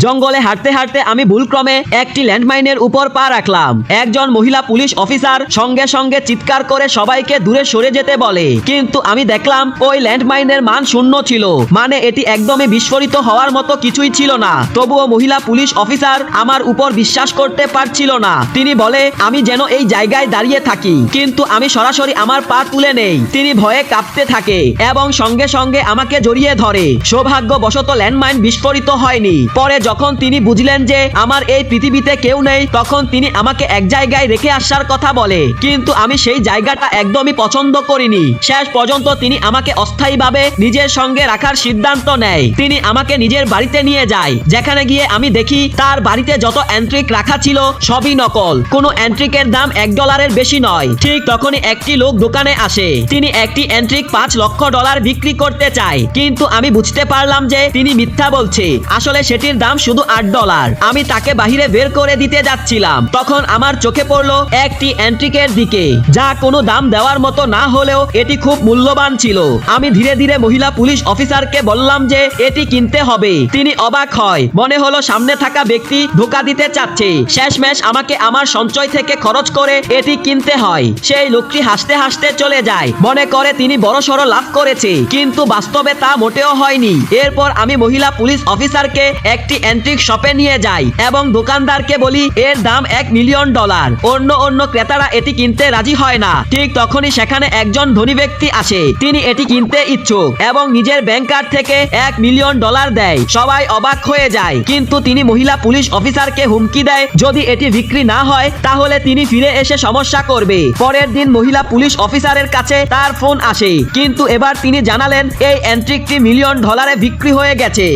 জঙ্গলে হাঁটতে হাঁটতে আমি ভুলক্রমে একটি ল্যান্ডমাইনের উপর পা রাখলাম। একজন মহিলা পুলিশ অফিসার সঙ্গে সঙ্গে চিৎকার করে সবাইকে দূরে সরে যেতে বলে। কিন্তু আমি দেখলাম ওই ল্যান্ডমাইনের মান শূন্য ছিল। মানে এটি একদমই বিস্ফোরিত হওয়ার মতো কিছুই ছিল না। তবুও মহিলা পুলিশ অফিসার আমার উপর বিশ্বাস করতে পারছিল না। তিনি বলে, আমি যেন এই জায়গায় দাঁড়িয়ে থাকি। কিন্তু আমি সরাসরি আমার পা তুলে নেই। তিনি ভয়ে কাঁপতে থাকে এবং সঙ্গে সঙ্গে আমাকে জড়িয়ে ধরে। সৌভাগ্যবশত ল্যান্ডমাইন বিস্ফোরিত হয়নি। পরে যখন তিনি বুঝলেন যে আমার এই পৃথিবীতে কেউ নেই, তখন তিনি আমাকে এক জায়গায় রেখে আসার কথা বলে। কিন্তু আমি সেই জায়গাটা একদমই পছন্দ করিনি। শেষ পর্যন্ত তিনি আমাকে অস্থায়ীভাবে নিজের সঙ্গে রাখার সিদ্ধান্ত নেয়। তিনি আমাকে নিজের বাড়িতে নিয়ে যায়, যেখানে গিয়ে আমি দেখি তার বাড়িতে যত অ্যান্ট্রিক রাখা ছিল সবই নকল। কোনো অ্যান্ট্রিকের দাম এক ডলারের বেশি নয়। ঠিক তখনই একটি লোক দোকানে আসে। তিনি একটি অ্যান্ট্রিক পাঁচ লক্ষ ডলার বিক্রি করতে চায়। কিন্তু আমি বুঝতে পারলাম যে তিনি মিথ্যা বলছে। আসলে সেটির দাম শুধু আট ডলার আমি তাকে বাহিরে বের করে দিতে যাচ্ছিলাম। তখন আমার চোখে পড়ল একটি অ্যান্ট্রিকের দিকে। যা কোনো দাম দেওয়ার মতো না হলেও এটি খুব মূল্যবান ছিল। আমি ধীরে ধীরে মহিলা পুলিশ অফিসারকে বললাম যে, এটি কিনতে হবে। তিনি অবাক হয়। মনে হলো সামনে থাকা ব্যক্তি ধোকা দিতে চাচ্ছে। শেষমেশ আমাকে আমার সঞ্চয় থেকে খরচ করে এটি কিনতে হয়। সেই লোকটি হাসতে হাসতে চলে যায়। মনে করে তিনি বড় সড় লাভ করেছে। কিন্তু বাস্তবে তা মোটেও হয়নি। এরপর আমি মহিলা পুলিশ অফিসারকে একটি অ্যান্ট্রিক শপে নিয়ে যাই এবং দোকানদারকে বলি, এর দাম এক মিলিয়ন ডলার অন্য অন্য ক্রেতারা এটি কিনতে রাজি হয় না। ঠিক তখনই সেখানে একজন ধনী ব্যক্তি আসে। তিনি এটি কিনতে ইচ্ছুক এবং নিজের ব্যাংক কার্ড থেকে এক মিলিয়ন ডলার দেয়। সবাই অবাক হয়ে যায়। কিন্তু তিনি মহিলা পুলিশ অফিসারকে হুমকি দেয়। যদি এটি বিক্রি না হয়, তাহলে তিনি ফিরে এসে সমস্যা করবে। পরের দিন মহিলা পুলিশ অফিসারের কাছে তার ফোন আসে। কিন্তু এবার তিনি জানালেন, এই অ্যান্ট্রিকটি মিলিয়ন ডলারে বিক্রি হয়ে গেছে।